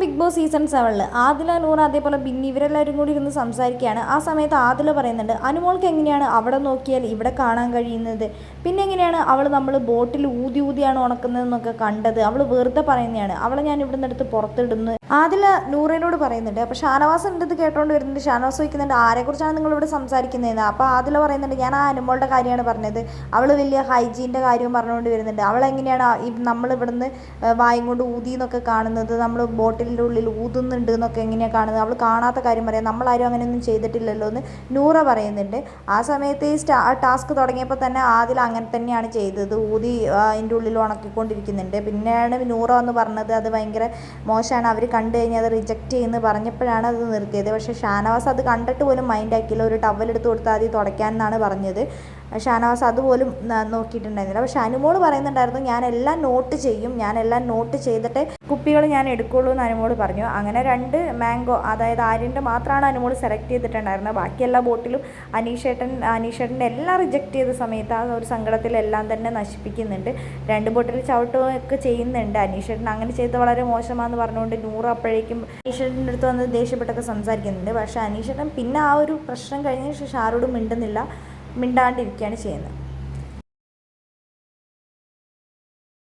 Big boss season സെവനിൽ ആദില നൂർ അതേപോലെ ബിന്നി ഇവരെല്ലാവരും കൂടി ഇരുന്ന് സംസാരിക്കുകയാണ്. ആ സമയത്ത് ആദില പറയുന്നുണ്ട് അനുമോൾക്ക് എങ്ങനെയാണ് അവിടെ നോക്കിയാൽ ഇവിടെ കാണാൻ കഴിയുന്നത്? പിന്നെ എങ്ങനെയാണ് അവൾ നമ്മൾ ബോട്ടിൽ ഊതി ഊതിയാണ് ഉണക്കുന്നതെന്നൊക്കെ കണ്ടത്? അവൾ വെറുതെ പറയുന്നതാണ് അവളെ ഞാൻ ഇവിടെ നിന്നെടുത്ത് പുറത്തിടുന്നു ആദില നൂറിനോട് പറയുന്നുണ്ട് അപ്പോൾ ഷാനവാസ് എന്റെ ഇത് കേട്ടോണ്ട് വരുന്നുണ്ട്? ഷാനവാസ് ചോദിക്കുന്നുണ്ട് ആരെക്കുറിച്ചാണ് നിങ്ങൾ ഇവിടെ സംസാരിക്കുന്നതെന്ന്? അപ്പോൾ ആദില പറയുന്നുണ്ട് ഞാൻ ആ അനുമോളുടെ കാര്യമാണ് പറഞ്ഞത്. അവൾ വലിയ ഹൈജീന്റെ കാര്യവും പറഞ്ഞുകൊണ്ട് വരുന്നുണ്ട്. അവൾ എങ്ങനെയാണ് ഏഹ് വായും കൊണ്ട് ഊതി എന്നൊക്കെ കാണുന്നത്? നമ്മൾ ബോട്ടിലിന്റെ ഉള്ളിൽ ഊതുന്നുണ്ട് എന്നൊക്കെ എങ്ങനെയാണ് കാണുന്നത്? അവൾ കാണാത്ത കാര്യം പറയാം. നമ്മളാരും അങ്ങനെയൊന്നും ചെയ്തിട്ടില്ലല്ലോ എന്ന് നൂറ പറയുന്നുണ്ട്. ആ സമയത്ത് ഈ സ്റ്റാ ടാസ്ക് തുടങ്ങിയപ്പോൾ തന്നെ ആദ്യം അങ്ങനെ തന്നെയാണ് ചെയ്തത്. ഊതി അതിന്റെ ഉള്ളിൽ ഉണക്കിക്കൊണ്ടിരിക്കുന്നുണ്ട്. പിന്നെയാണ് നൂറ എന്ന് പറഞ്ഞത് അത് ഭയങ്കര മോശമാണ് അവർ കണ്ടു കഴിഞ്ഞാൽ അത് റിജക്റ്റ് ചെയ്യുന്നു പറഞ്ഞപ്പോഴാണ് അത് നിർത്തിയത്. പക്ഷേ ഷാനവാസ് അത് കണ്ടിട്ട് പോലും മൈൻഡ് ആക്കിയില്ല. ഒരു ടവൽ എടുത്ത് കൊടുത്താൽ മതി തുടയ്ക്കാൻ എന്നാണ് പറഞ്ഞത്. ഷാനവാസ് അതുപോലും നോക്കിയിട്ടുണ്ടായിരുന്നില്ല. പക്ഷെ അനുമോൾ പറയുന്നുണ്ടായിരുന്നു ഞാൻ എല്ലാം നോട്ട് ചെയ്യും ഞാൻ എല്ലാം നോട്ട് ചെയ്തിട്ട് കുപ്പികൾ ഞാൻ എടുക്കുള്ളൂ എന്ന് അനുമോൾ പറഞ്ഞു. അങ്ങനെ രണ്ട് മാംഗോ അതായത് ആര്യന്റെ മാത്രമാണ് അനുമോൾ സെലക്ട് ചെയ്തിട്ടുണ്ടായിരുന്നത്. ബാക്കി എല്ലാ ബോട്ടിലും അനീഷേട്ടൻ അനീഷേട്ടന്റെ എല്ലാം റിജക്റ്റ് ചെയ്ത സമയത്ത് ആ ഒരു സങ്കടത്തിലെല്ലാം തന്നെ നശിപ്പിക്കുന്നുണ്ട്. രണ്ട് ബോട്ടിൽ ചവിട്ടുകയൊക്കെ ചെയ്യുന്നുണ്ട് അനീഷേട്ടൻ. അങ്ങനെ ചെയ്ത് വളരെ മോശമാണെന്ന് പറഞ്ഞുകൊണ്ട് നൂറ് അപ്പോഴേക്കും അനീഷേട്ടന്റെ അടുത്ത് വന്ന് ദേഷ്യപ്പെട്ടൊക്കെ സംസാരിക്കുന്നുണ്ട്. പക്ഷേ അനീഷേട്ടൻ പിന്നെ ആ ഒരു പ്രശ്നം കഴിഞ്ഞ ആരോടും മിണ്ടുന്നില്ല. മിണ്ടാണ്ടിരിക്കുകയാണ് ചെയ്യുന്നത്.